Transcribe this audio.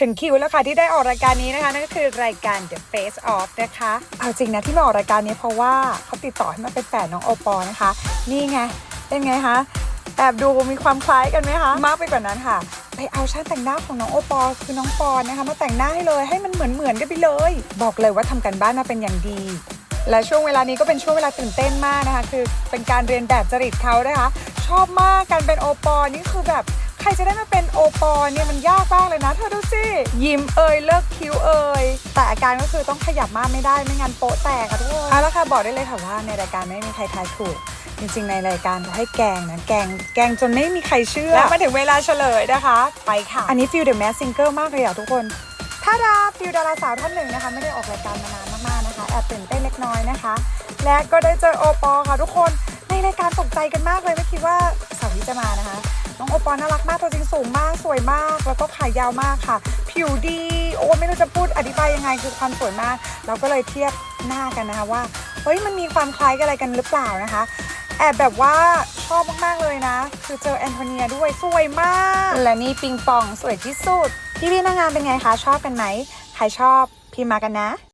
ถึงคิวแล้วค่ะที่ได้ออกรายการนี้นะคะนั่นก็คือรายการ The Face Off นะคะ เอาจริงนะที่มาออกรายการนี้เพราะว่าเขาติดต่อให้มาเป็นแฝดน้องโอปอล์นะคะ นี่ไงเป็นไงคะแอบดูมีความคล้ายกันไหมคะมากไปกว่านั้นค่ะ ไปเอาช่างแต่งหน้าของน้องโอปอล์คือน้องปอนนะคะ มาแต่งหน้าให้เลยให้มันเหมือนเหมือนๆกันไปเลย บอกเลยว่าทำกันบ้านมาเป็นอย่างดี และช่วงเวลานี้ก็เป็นช่วงเวลาตื่นเต้นมากนะคะ คือเป็นการเรียนแบบจริตเขานะคะ ชอบมากการเป็นโอปอล์นี่คือแบบ รจะได้มาเป็นโอปอล์เนี่ยมันยากมากเลยนะ เธอดูสิยิ้มเอ่ยเลิกคิ้วเอ่ยแต่อาการก็คือต้องขยับมากไม่ได้ไม่งั้นโป๊ะแตกค่ะทุกคนเอาละค่ะบอกได้เลยค่ะว่าในรายการไม่มีใครทายถูกจริงๆ ในรายการเขาให้แกงนะ แกงแกงจนไม่มีใครเชื่อ และมาถึงเวลาเฉลยนะคะ ไปค่ะ อันนี้ฟิลเดอะแมสซิงเกิลมากเลยอะทุกคนถ้าดาฟิลดาราสาวท่านหนึ่งนะคะ ไม่ได้ออกรายการมานานมากๆนะคะ แอบตื่นเต้นเล็กน้อยนะคะ และก็ได้เจอโอปอล์ค่ะทุกคนในรายการตกใจกันมากเลยไม่คิดว่าสาว ที่จะมานะคะ น้องโอปอล์น่ารักมากตัวจริงสูงมากสวยมาก แล้วก็ขายาวมากค่ะ ผิวดีโอ้ไม่รู้จะพูดอธิบายยังไงคือความสวยมาก เราก็เลยเทียบหน้ากันนะคะว่าเฮ้ยมันมีความคล้ายกันอะไรกันหรือเปล่านะคะแอบแบบว่าชอบมากๆเลยนะ คือเจอแอนโทเนียด้วยสวยมาก และนี่ปิงปองสวยที่สุด พี่พี่ๆนางงามเป็นไงคะ ชอบกันไหม ใครชอบพิมพ์มากันนะ